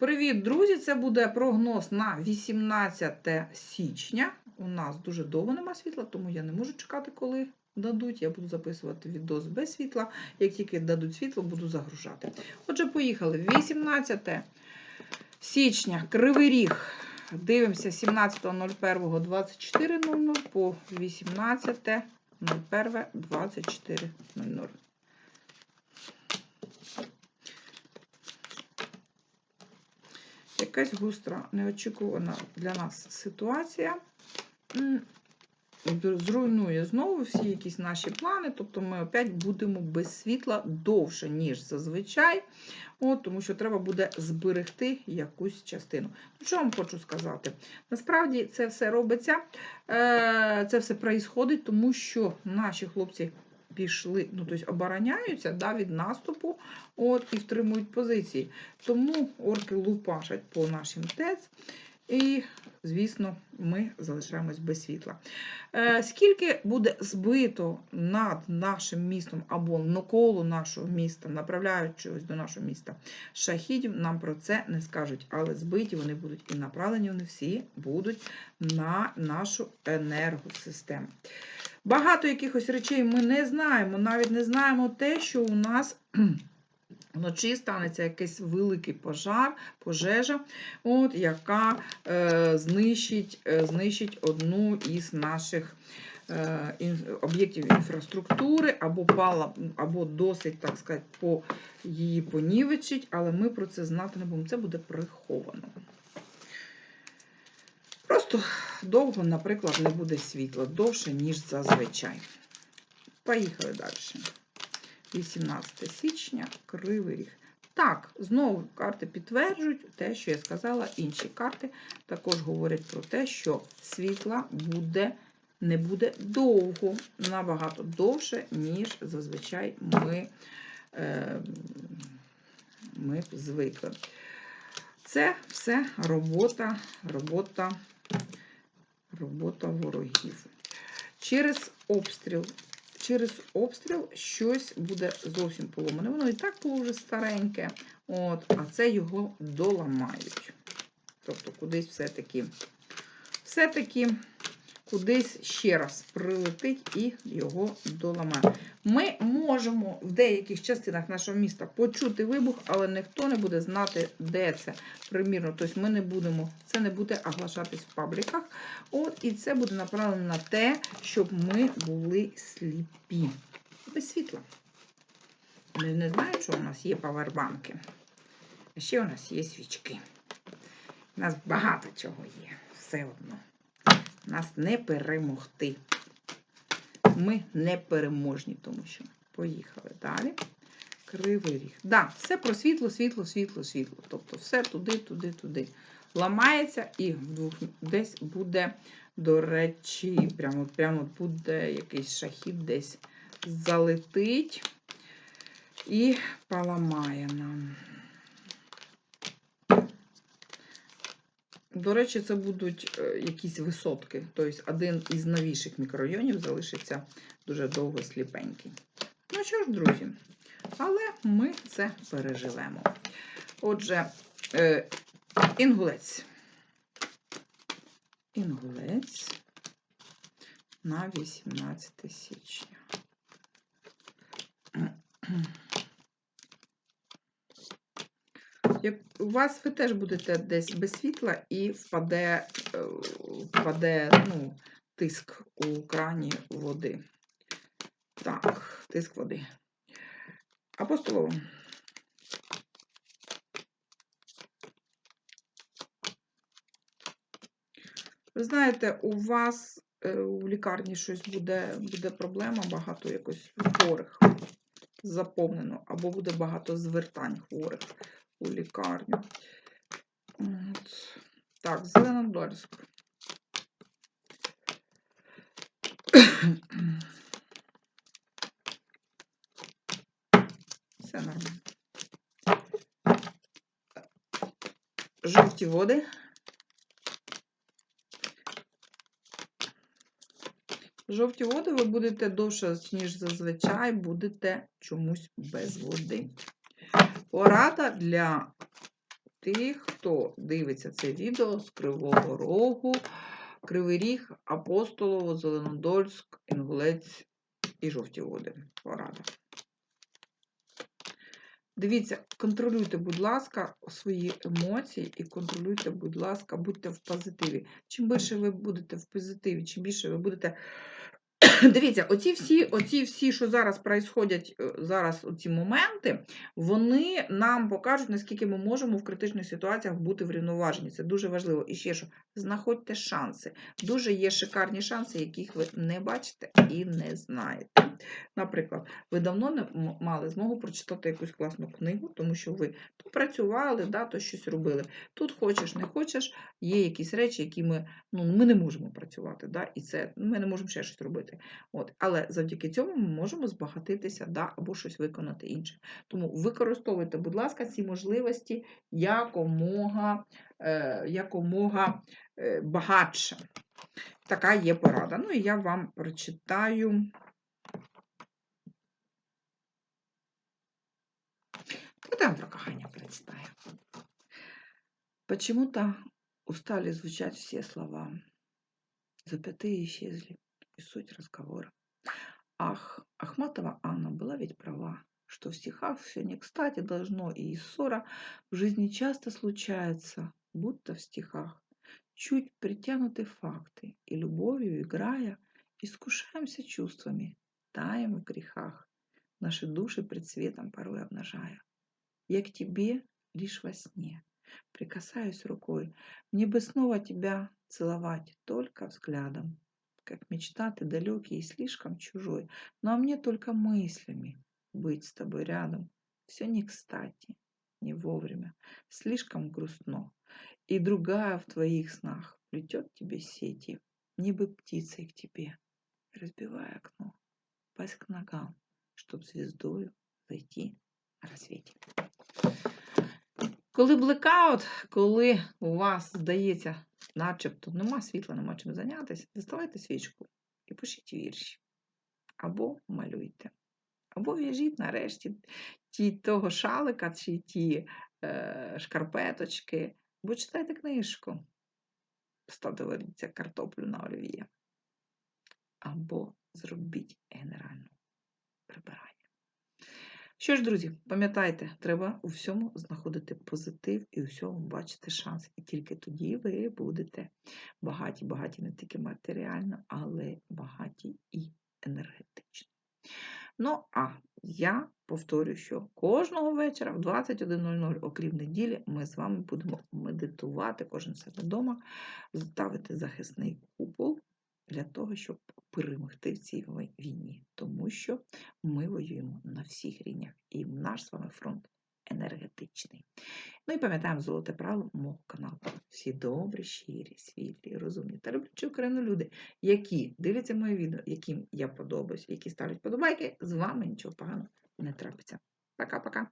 Привіт, друзі! Це буде прогноз на 18 січня. У нас дуже довго нема світла, тому я не можу чекати, коли дадуть. Я буду записувати відос без світла. Як тільки дадуть світло, буду загружати. Отже, поїхали. 18 січня, Кривий Ріг. Дивимося 17.01.24.00 по 18.01.24.00. Якась густра, неочікувана для нас ситуація. Зруйнує знову всі якісь наші плани, тобто ми опять будемо без світла довше, ніж зазвичай, От, тому що треба буде зберегти якусь частину. Ну, Що вам хочу сказати? Насправді це все робиться, е, це все проїсходить, тому що наші хлопці пішли, ну, тобто обороняються да, від наступу от, і втримують позиції. Тому орки лупашать по нашим ТЕЦ. І, звісно, ми залишаємось без світла. Е, скільки буде збито над нашим містом або навколо нашого міста, направляючись до нашого міста шахідів, нам про це не скажуть. Але збиті вони будуть і направлені вони всі будуть на нашу енергосистему. Багато якихось речей ми не знаємо, навіть не знаємо те, що у нас. Вночі станеться якийсь великий пожар, пожежа, от, яка е, знищить, е, знищить одну із наших е, ін, об'єктів інфраструктури, або пала, або досить, так сказати, по її понівечить, але ми про це знати не будемо. Це буде приховано. Просто довго, наприклад, не буде світла, довше, ніж зазвичай. Поїхали далі. 18 січня, Кривий Ріг. Так, знову карти підтверджують те, що я сказала. Інші карти також говорять про те, що світла буде, не буде довго, набагато довше, ніж зазвичай ми, е, ми звикли. Це все робота, робота, робота ворогів. Через обстріл через обстріл щось буде зовсім поломане. Воно і так було вже стареньке, от, а це його доламають. Тобто, кудись все-таки все-таки кудись ще раз прилетить і його доламає. Ми можемо в деяких частинах нашого міста почути вибух, але ніхто не буде знати, де це. Примірно, тобто ми не будемо, це не буде оглашатись в пабліках. От, І це буде направлено на те, щоб ми були сліпі. Без світла. Вони не знають, що у нас є павербанки. А ще у нас є свічки. У нас багато чого є. Все одно. Нас не перемогти. Ми не переможні, тому що поїхали далі. Кривий ріг. Так, да, все про світло, світло, світло, світло. Тобто все туди, туди, туди. Ламається і вдвох десь буде, до речі, прямо прямо буде якийсь шахід десь залетить і поламає нам. До речі, це будуть е, якісь висотки. Тобто один із новіших мікрорайонів залишиться дуже довго сліпенький. Ну що ж, друзі, але ми це переживемо. Отже, е, інгулець. Інгулець на 18 січня. Як у вас ви теж будете десь без світла і впаде, е, впаде ну, тиск у крані води. Так, тиск води. Апостолово. Ви знаєте, у вас е, у лікарні щось буде, буде проблема, багато якось хворих заповнено, або буде багато звертань хворих у лікарню. От. Так, Зеленодольськ. Все нормально. Жовті води. Жовті води ви будете довше, ніж зазвичай, будете чомусь без води. Порада для тих, хто дивиться це відео з Кривого Рогу, Кривий Ріг, Апостолово, Зеленодольськ, Інгулець і Жовті Води. Порада. Дивіться, контролюйте, будь ласка, свої емоції і контролюйте, будь ласка, будьте в позитиві. Чим більше ви будете в позитиві, чим більше ви будете. Дивіться, оці всі, оці всі, що зараз происходять, е, зараз оці моменти, вони нам покажуть, наскільки ми можемо в критичних ситуаціях бути врівноважені. Це дуже важливо. І ще що, знаходьте шанси. Дуже є шикарні шанси, яких ви не бачите і не знаєте. Наприклад, ви давно не мали змогу прочитати якусь класну книгу, тому що ви то працювали, да, то щось робили. Тут хочеш, не хочеш, є якісь речі, які ми, ну, ми не можемо працювати, да, і це ми не можемо ще щось робити. От. Але завдяки цьому ми можемо збагатитися да, або щось виконати інше. Тому використовуйте, будь ласка, ці можливості якомога, е, якомога е, багатше. Така є порада. Ну і я вам прочитаю. Про кохання представлю. Почему-то устали звучать все слова. Запятые исчезли, и суть разговора. Ах, Ахматова Анна была ведь права, что в стихах все не кстати должно, и ссора в жизни часто случается, будто в стихах. Чуть притянуты факты, и любовью играя, искушаемся чувствами, таем в грехах, наши души пред светом порой обнажая. Я к тебе лишь во сне, прикасаюсь рукой, мне бы снова тебя целовать только взглядом, как мечта ты далекий и слишком чужой, ну а мне только мыслями быть с тобой рядом. Все не кстати, не вовремя, слишком грустно. И другая в твоих снах плетет тебе сети, мне бы птицей к тебе, разбивая окно, пасть к ногам, чтоб звездою зайти на рассвете. Коли блекаут, коли у вас здається, начебто нема світла, нема чим зайнятися, доставайте свічку і пишіть вірші. Або малюйте. Або в'яжіть нарешті ті того шалика чи ті е, шкарпеточки, або читайте книжку. Ставте картоплю на олів'є. Або зробіть генеральну прибирання. Що ж, друзі, пам'ятайте, треба у всьому знаходити позитив і у всьому бачити шанс. І тільки тоді ви будете багаті, багаті не тільки матеріально, але багаті і енергетично. Ну, а я повторюю, що кожного вечора в 21.00, окрім неділі, ми з вами будемо медитувати, кожен себе вдома, ставити захисний купол для того, щоб перемогти в цій війні, тому що ми воюємо на всіх рівнях, і наш з вами фронт енергетичний. Ну і пам'ятаємо золоте правило мого каналу. Всі добрі, щирі, світлі, розумні та люблячі Україну люди, які дивляться моє відео, яким я подобаюсь, які ставлять подобайки, з вами нічого поганого не трапиться. Пока-пока.